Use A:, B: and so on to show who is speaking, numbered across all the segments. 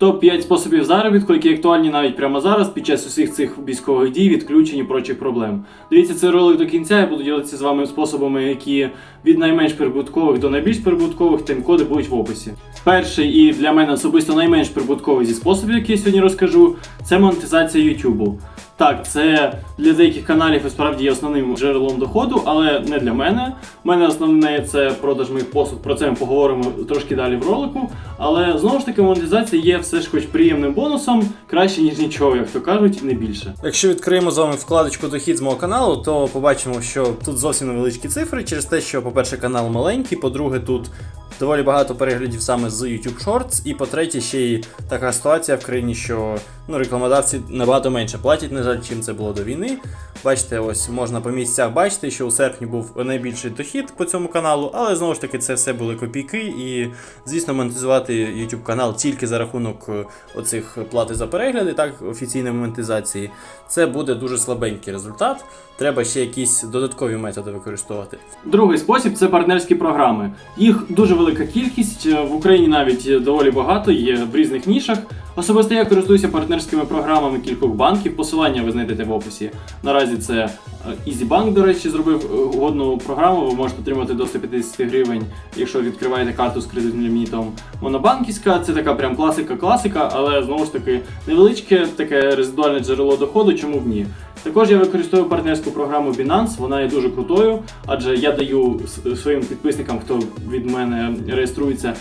A: Топ-5 способів заробітку, які актуальні навіть прямо зараз під час усіх цих військових дій, відключень і прочих проблем. Дивіться цей ролик до кінця, я буду ділитися з вами способами, які від найменш прибуткових до найбільш прибуткових, тайм-коди будуть в описі. Перший і для мене особисто найменш прибутковий зі способів, який я сьогодні розкажу, це монетизація YouTube. Так, це для деяких каналів і справді є основним джерелом доходу, але не для мене. У мене основне це продаж моїх послуг. Про це ми поговоримо трошки далі в ролику. Але знову ж таки, монетизація є все ж хоч приємним бонусом, краще ніж нічого, як то кажуть, не більше.
B: Якщо відкриємо з вами вкладочку дохід з мого каналу, то побачимо, що тут зовсім невеличкі цифри через те, що, по-перше, канал маленький, по-друге, тут доволі багато переглядів саме з YouTube Shorts, і по-третє, ще й така ситуація в країні, що ну, рекламодавці набагато менше платять, на жаль, чим це було до війни. Бачите, ось можна по місцях бачити, що у серпні був найбільший дохід по цьому каналу, але знову ж таки це все були копійки. І, звісно, монетизувати YouTube канал тільки за рахунок е, оцих плати за перегляди, так, офіційної монетизації, це буде дуже слабенький результат. Треба ще якісь додаткові методи використовувати.
A: Другий спосіб це партнерські програми. Їх дуже велика кількість е, в Україні навіть доволі багато, є в різних нішах. Особисто я користуюся партнерськими програмами кількох банків. Посилання ви знайдете в описі. Наразі це е, EasyBank, до речі, зробив годну програму. Ви можете отримати до 150 гривень, якщо відкриваєте карту з кредитним лімітом. Монобанківська це така прям класика-класика, але знову ж таки невеличке таке резидуальне джерело доходу, чому б ні. Також я використовую партнерську програму Binance, вона є дуже крутою, адже я даю своїм підписникам, хто від мене реєструється,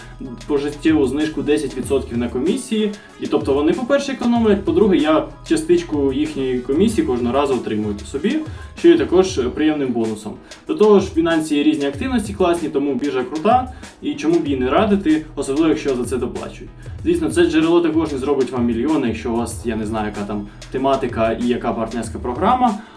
A: пожиттєву знижку 10% на комісії. І тобто вони, по-перше, економлять, по-друге, я частичку їхньої комісії кожного разу отримую собі, що є також приємним бонусом. До того ж, в Binance є різні активності класні, тому біржа крута, і чому б її не радити, особливо якщо за це доплачують. Звісно, це джерело також не зробить вам мільйони, якщо у вас, я не знаю, яка там тематика і яка партнерська програма,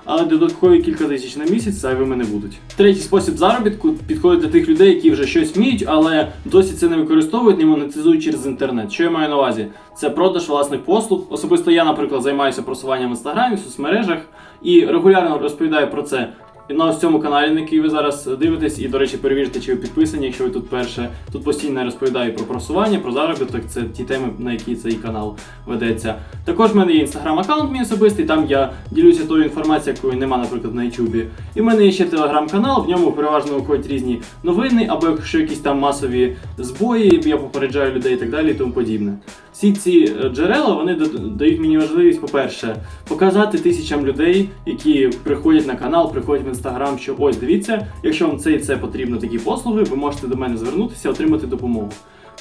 A: але додаткові кілька тисяч на місяць зайвими не будуть. Третій спосіб заробітку підходить для тих людей, які вже щось вміють, але досі це не використовують, не монетизують через інтернет. Що я маю на увазі? Це продаж власних послуг. Особисто я, наприклад, займаюся просуванням в інстаграмі, в соцмережах і регулярно розповідаю про це. На ось цьому каналі, на який ви зараз дивитесь, і, до речі, перевірте, чи ви підписані, якщо ви тут перше. Тут постійно розповідаю про просування, про заробіток, це ті теми, на які цей канал ведеться. Також в мене є інстаграм-аккаунт мій особистий, там я ділюся тою інформацією, якої нема, наприклад, на Ютубі. І в мене є ще телеграм-канал, в ньому переважно виходять різні новини, або якщо якісь там масові збої, я попереджаю людей і так далі, і тому подібне. Всі ці е, джерела вони дають мені важливість, по-перше, показати тисячам людей, які приходять на канал, приходять в інстаграм, що ось дивіться, якщо вам це і це потрібно, такі послуги, ви можете до мене звернутися, отримати допомогу.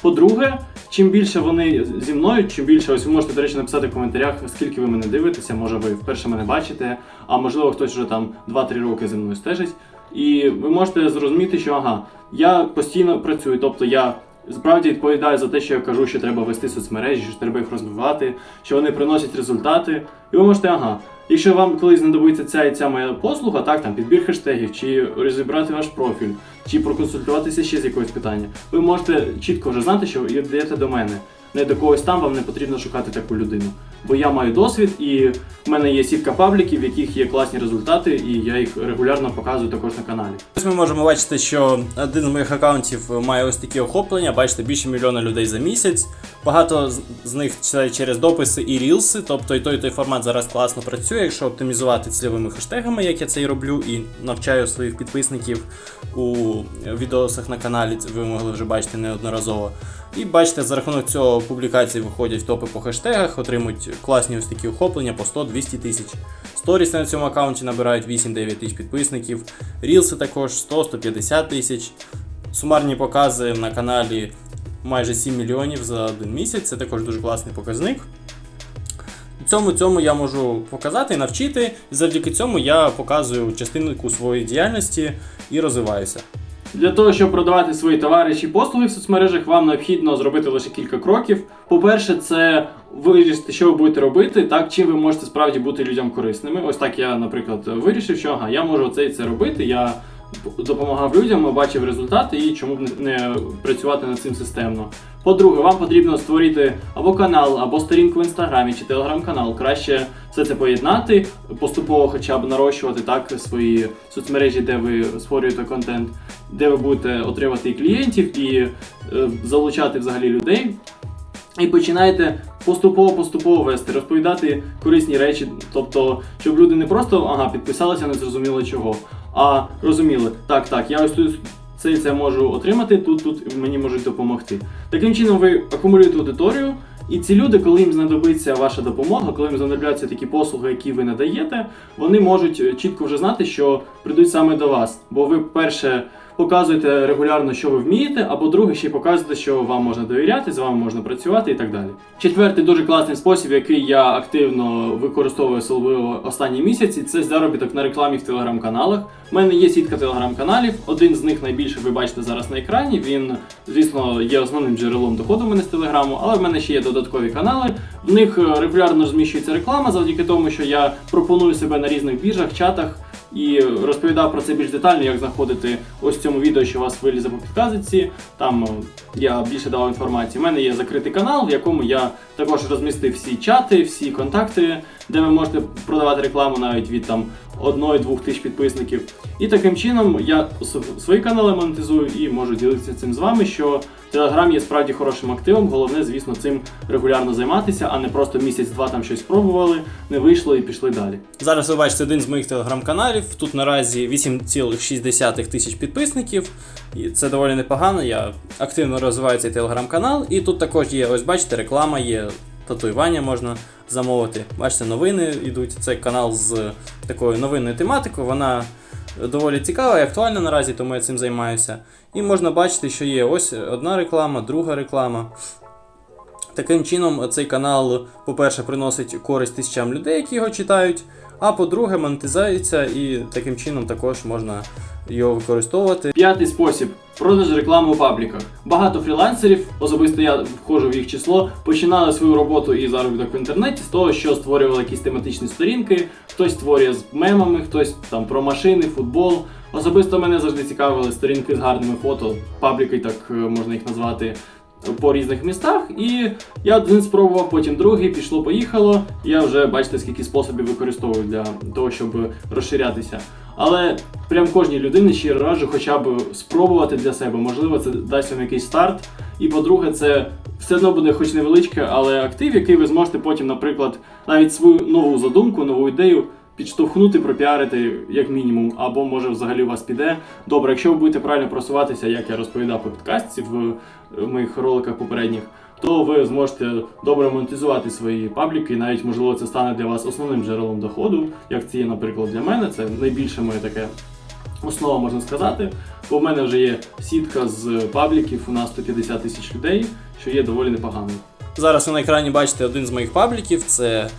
A: По-друге, чим більше вони зі мною, чим більше, ось ви можете, до речі, написати в коментарях, скільки ви мене дивитеся, може ви вперше мене бачите, а можливо хтось вже там 2-3 роки зі мною стежить. І ви можете зрозуміти, що ага, я постійно працюю, тобто я справді відповідаю за те, що я кажу, що треба вести соцмережі, що треба їх розвивати, що вони приносять результати. І ви можете, ага, якщо вам колись знадобиться ця і ця моя послуга, так там підбір хештегів, чи розібрати ваш профіль, чи проконсультуватися ще з якогось питання, ви можете чітко вже знати, що йдете до мене. Не до когось там вам не потрібно шукати таку людину. Бо я маю досвід, і в мене є сітка пабліків, в яких є класні результати, і я їх регулярно показую також на каналі.
B: Ось ми можемо бачити, що один з моїх аккаунтів має ось такі охоплення. Бачите, більше мільйона людей за місяць. Багато з- них через дописи і рілси, тобто і той, і той формат зараз класно працює, якщо оптимізувати цільовими хештегами, як я це і роблю, і навчаю своїх підписників у відосах на каналі. Ви могли вже бачити неодноразово. І бачите, за рахунок цього публікації виходять топи по хештегах, отримують класні ось такі охоплення по 100-200 тисяч. Сторіси на цьому аккаунті набирають 8-9 тисяч підписників. Рілси також 100-150 тисяч. Сумарні покази на каналі майже 7 мільйонів за один місяць. Це також дуже класний показник. Цьому цьому я можу показати і навчити, і завдяки цьому я показую частинку своєї діяльності і розвиваюся.
A: Для того, щоб продавати свої товари чи послуги в соцмережах, вам необхідно зробити лише кілька кроків. По-перше, це вирішити, що ви будете робити, так чим ви можете справді бути людям корисними. Ось так я, наприклад, вирішив, що ага, я можу це і це робити. Я допомагав людям, бачив результати і чому б не працювати над цим системно. По-друге, вам потрібно створити або канал, або сторінку в інстаграмі чи телеграм-канал. Краще все це поєднати, поступово хоча б нарощувати так свої соцмережі, де ви створюєте контент, де ви будете отримати і клієнтів, і е, залучати взагалі людей. І починаєте поступово-поступово вести, розповідати корисні речі, тобто, щоб люди не просто ага, підписалися, не зрозуміли чого, а розуміли, так, так, я ось тут це і це можу отримати, тут, тут мені можуть допомогти. Таким чином ви акумулюєте аудиторію, і ці люди, коли їм знадобиться ваша допомога, коли їм знадобляться такі послуги, які ви надаєте, вони можуть е, чітко вже знати, що прийдуть саме до вас. Бо ви, перше, показуєте регулярно, що ви вмієте, або друге, ще й показуєте, що вам можна довіряти, з вами можна працювати і так далі. Четвертий дуже класний спосіб, який я активно використовую особливо останні місяці, це заробіток на рекламі в телеграм-каналах. У мене є сітка телеграм-каналів. Один з них найбільше ви бачите зараз на екрані. Він, звісно, є основним джерелом доходу в мене з телеграму, але в мене ще є додаткові канали. В них е, регулярно розміщується реклама завдяки тому, що я пропоную себе на різних біржах, чатах і розповідав про це більш детально, як знаходити ось в цьому відео, що вас вилізе по підказці. Там е, я більше давав інформації. У мене є закритий канал, в якому я також розмістив всі чати, всі контакти, де ви можете продавати рекламу навіть від там 1-2 тисяч підписників. І таким чином я свої канали монетизую і можу ділитися цим з вами, що Телеграм є справді хорошим активом. Головне, звісно, цим регулярно займатися, а не просто місяць-два там щось спробували, не вийшло і пішли далі.
B: Зараз ви бачите один з моїх телеграм-каналів. Тут наразі 8,6 тисяч підписників. І це доволі непогано. Я активно розвиваю цей телеграм-канал. І тут також є, ось бачите, реклама є, татуювання можна замовити. Бачите, новини йдуть. Це канал з такою новинною тематикою. Вона доволі цікава і актуальна наразі, тому я цим займаюся. І можна бачити, що є ось одна реклама, друга реклама. Таким чином, цей канал, по-перше, приносить користь тисячам людей, які його читають. А по-друге, монетизується і таким чином також можна його використовувати.
A: П'ятий спосіб продаж реклами у пабліках. Багато фрілансерів, особисто я входжу в їх число, починали свою роботу і заробіток в інтернеті з того, що створювали якісь тематичні сторінки, хтось створює з мемами, хтось там про машини, футбол. Особисто мене завжди цікавили сторінки з гарними фото, пабліки, так е, можна їх назвати. По різних містах, і я один спробував, потім другий, пішло, поїхало. Я вже бачите, скільки способів використовую для того, щоб розширятися. Але прям кожній людині щиро раджу хоча б спробувати для себе. Можливо, це дасть вам якийсь старт. І по-друге, це все одно буде хоч невеличке, але актив, який ви зможете потім, наприклад, навіть свою нову задумку, нову ідею підштовхнути, пропіарити як мінімум, або може взагалі у вас піде. Добре, якщо ви будете правильно просуватися, як я розповідав по підкастці в моїх роликах попередніх, то ви зможете добре монетизувати свої пабліки, і навіть можливо це стане для вас основним джерелом доходу, як це є, наприклад, для мене. Це найбільше моє таке основа, можна сказати. Бо в мене вже є сітка з пабліків, у нас 150 тисяч людей, що є доволі непоганою.
B: Зараз ви на екрані бачите один з моїх пабліків, це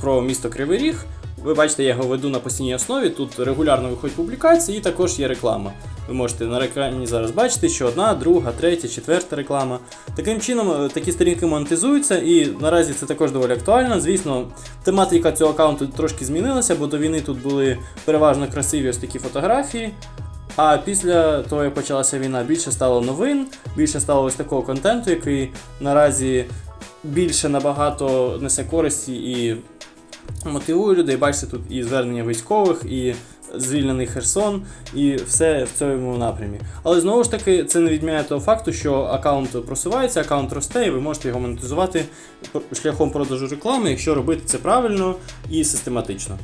B: про місто Кривий Ріг. Ви бачите, я його веду на постійній основі. Тут регулярно виходять публікації і також є реклама. Ви можете на екрані зараз бачити, що одна, друга, третя, четверта реклама. Таким чином, е, такі сторінки монетизуються, і наразі це також доволі актуально. Звісно, тематика цього аккаунту трошки змінилася, бо до війни тут були переважно красиві ось такі фотографії. А після того, як почалася війна, більше стало новин, більше стало ось такого контенту, який наразі більше набагато несе користі і мотивує людей. Бачите, тут і звернення військових, і звільнений Херсон, і все в цьому напрямі. Але знову ж таки, це не відміняє того факту, що аккаунт просувається, аккаунт росте, і ви можете його монетизувати шляхом продажу реклами, якщо робити це правильно і систематично.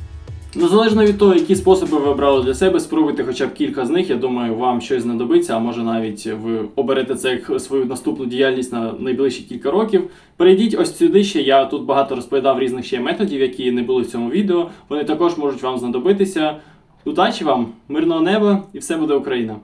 A: Незалежно від того, які способи ви обрали для себе, спробуйте хоча б кілька з них. Я думаю, вам щось знадобиться, а може навіть ви оберете це як свою наступну діяльність на найближчі кілька років. Перейдіть ось сюди ще. Я тут багато розповідав різних ще методів, які не були в цьому відео. Вони також можуть вам знадобитися. Удачі вам, мирного неба і все буде Україна!